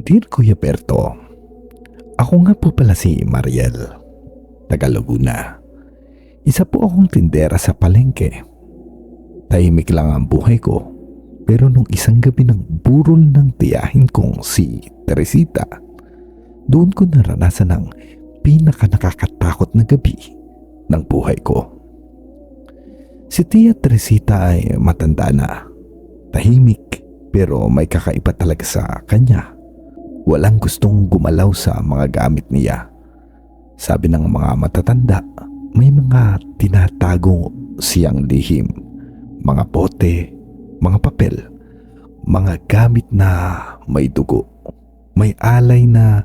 Dear Kuya Berto, ako nga po pala si Mariel, taga Laguna. Isa po akong tindera sa palengke. Tahimik lang ang buhay ko, pero nung isang gabi ng burol ng tiyahin kong si Teresita, doon ko naranasan ang pinaka nakakatakot na gabi ng buhay ko. Si Tia Teresita ay matanda na, tahimik pero may kakaiba talaga sa kanya. Walang gustong gumalaw sa mga gamit niya. Sabi ng mga matatanda, may mga tinatago siyang lihim. Mga bote, mga papel, mga gamit na may dugo. May alay na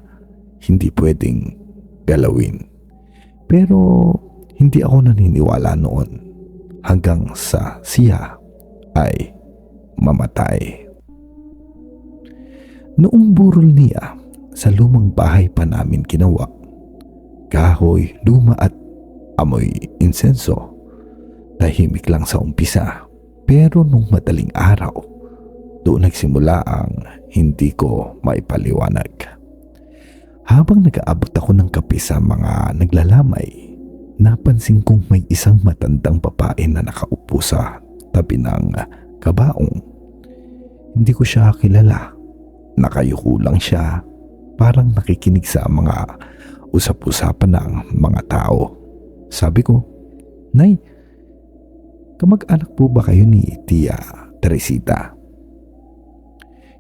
hindi pwedeng galawin. Pero hindi ako naniniwala noon hanggang sa siya ay mamatay. Noong burol niya, sa lumang bahay pa namin ginawa. Kahoy, luma at amoy insenso. Tahimik lang sa umpisa. Pero nung madaling araw, doon nagsimula ang hindi ko maipaliwanag. Habang nag-aabot ako ng kape sa mga naglalamay, napansin kong may isang matandang babae na nakaupo sa tabi ng kabaong. Hindi ko siya kilala. Nakayuko lang siya, parang nakikinig sa mga usap-usapan ng mga tao. Sabi ko, Nay, kamag-anak po ba kayo ni Tia Teresita?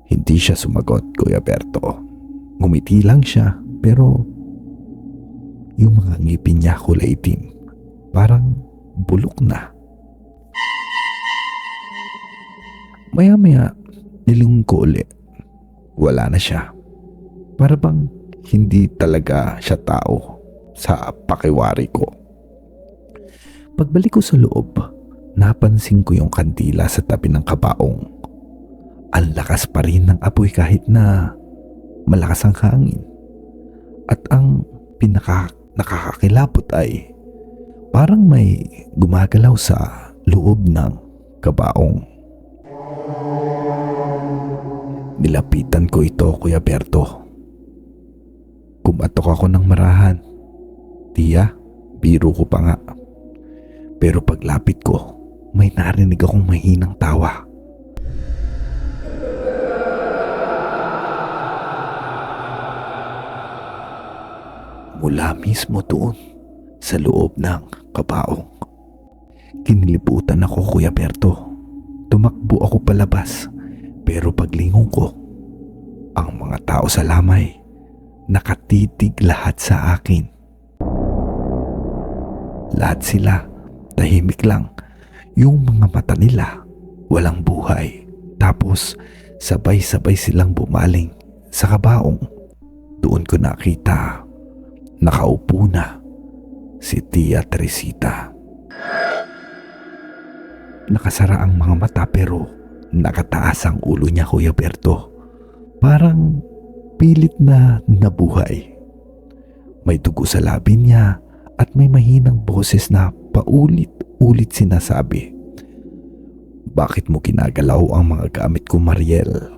Hindi siya sumagot, Kuya Berto. Ngumiti lang siya, pero yung mga ngipin niya kulay itim, parang bulok na. Maya-maya, nilingon ko uli. Wala na siya. Para bang hindi talaga siya tao sa pakiwari ko. Pagbalik ko sa loob, napansin ko yung kandila sa tabi ng kabaong. Ang lakas pa rin ng apoy kahit na malakas ang hangin. At ang pinaka nakakakilabot ay parang may gumagalaw sa loob ng kabaong. Nilapitan ko ito, Kuya Berto. Kumatok ako ng marahan. Tiya, biro ko pa nga. Pero paglapit ko, may narinig akong mahinang tawa. Mula mismo doon sa loob ng kabaong. Kiniliputan ako, Kuya Berto. Tumakbo ako palabas pero paglingon ko, ang mga tao sa lamay nakatitig lahat sa akin. Lahat sila tahimik lang. Yung mga mata nila walang buhay. Tapos sabay-sabay silang bumaling sa kabaong. Doon ko nakita nakaupo na si Tia Teresita. Nakasara ang mga mata pero nakataas ang ulo niya Kuya Berto. Parang pilit na nabuhay. May dugo sa labi niya at may mahinang boses na paulit-ulit sinasabi. Bakit mo kinagalaw ang mga gamit ko, Mariel?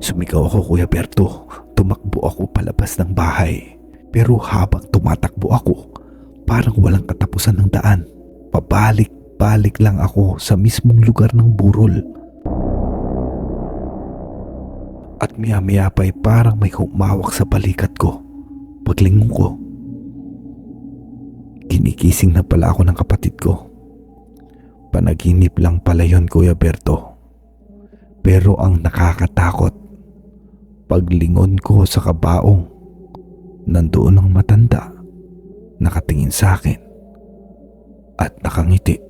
Sumigaw ako, Kuya Berto. Tumakbo ako palabas ng bahay. Pero habang tumatakbo ako, parang walang katapusan ng daan. Pabalik-balik lang ako sa mismong lugar ng burol. At maya-maya pa'y parang may humawak sa balikat ko. Paglingon ko, Kinikising na pala ako ng kapatid ko. Panaginip lang pala yon Kuya Berto. Pero ang nakakatakot, paglingon ko sa kabaong, nandoon ang matanda, nakatingin sa akin at nakangiti.